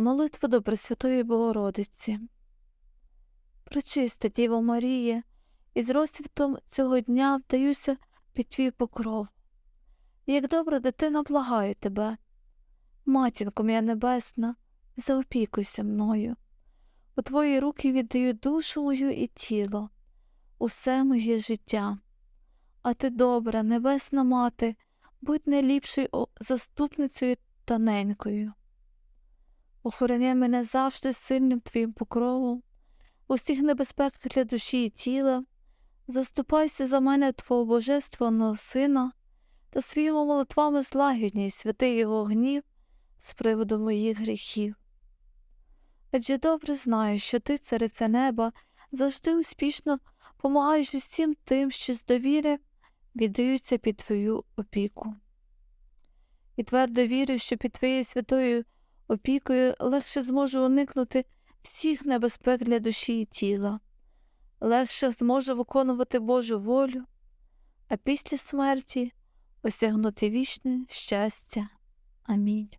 Молитва до Пресвятої Богородиці. Пречиста Діво Маріє, із розцвітом цього дня вдаюся під твій покров. Як добра дитина благаю тебе, матінко моя небесна, заопікуйся мною. У твої руки віддаю душу мою і тіло, усе моє життя. А ти добра, небесна мати, будь найліпшою заступницею та ненькою. Охороняй мене завжди сильним твоїм покровом, у всіх небезпеках для душі і тіла, заступайся за мене Твого Божественного Сина та своїми молитвами злагідній святий його гнів з приводу моїх гріхів. Адже добре знаю, що ти, цариця неба, завжди успішно помагаєш усім тим, що з довіри віддаються під твою опіку. І твердо вірю, що під твоєю святою опікою легше зможу уникнути всіх небезпек для душі і тіла, легше зможу виконувати Божу волю, а після смерті осягнути вічне щастя. Амінь.